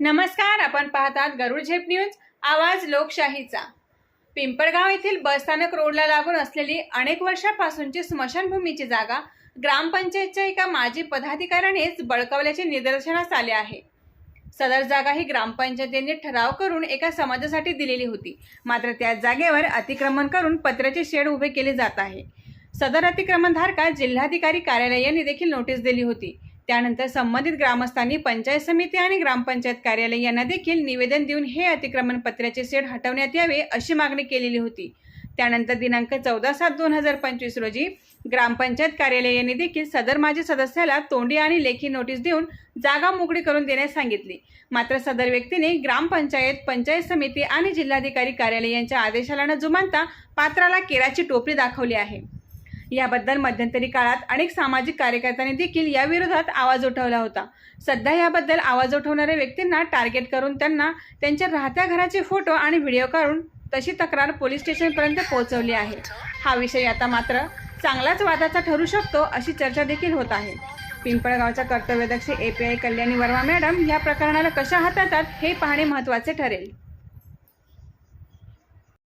नमस्कार आपण पाहतात गरुड झेप न्यूज आवाज लोकशाहीचा. पिंपळगाव येथील बसस्थानक रोडला लागून असलेली अनेक वर्षापासूनची स्मशानभूमीची जागा ग्रामपंचायतच्या एका माजी पदाधिकाऱ्यानेच बळकावल्याचे निदर्शनास आले आहे. सदर जागा ही ग्रामपंचायतीने ठराव करून एका समाजासाठी दिलेली होती. मात्र त्या जागेवर अतिक्रमण करून पत्र्याचे शेड उभे केले जात आहे. सदर अतिक्रमणधारका जिल्हाधिकारी कार्यालयाने देखील नोटीस दिली होती. त्यानंतर संबंधित ग्रामस्थांनी पंचायत समिती आणि ग्रामपंचायत कार्यालय यांना देखील निवेदन देऊन हे अतिक्रमण पत्र्याचे सेड हटवण्यात यावे अशी मागणी केलेली होती. त्यानंतर दिनांक चौदा सात दोन हजार पंचवीस रोजी ग्रामपंचायत कार्यालयाने देखील सदर माजी सदस्याला तोंडी आणि लेखी नोटीस देऊन जागा मोकळी करून देण्यास सांगितली. मात्र सदर व्यक्तीने ग्रामपंचायत पंचायत समिती आणि जिल्हाधिकारी कार्यालय यांच्या आदेशाला न जुमानता पात्राला केराची टोपली दाखवली आहे. याबद्दल मध्यंतरी काळात अनेक सामाजिक कार्यकर्त्यांनी देखील या विरोधात आवाज उठवला होता. सध्या याबद्दल आवाज उठवणाऱ्या व्यक्तींना टार्गेट करून त्यांना त्यांच्या राहत्या घराचे फोटो आणि व्हिडिओ काढून तशी तक्रार पोलीस स्टेशनपर्यंत पोहोचवली आहे. हा विषय आता मात्र चांगलाच वादाचा ठरू शकतो अशी चर्चा देखील होत आहे. पिंपळगावच्या कर्तव्यदक्ष A P I Kalyani Verma madam या प्रकरणाला कशा हाताळतात हे पाहणे महत्त्वाचे ठरेल.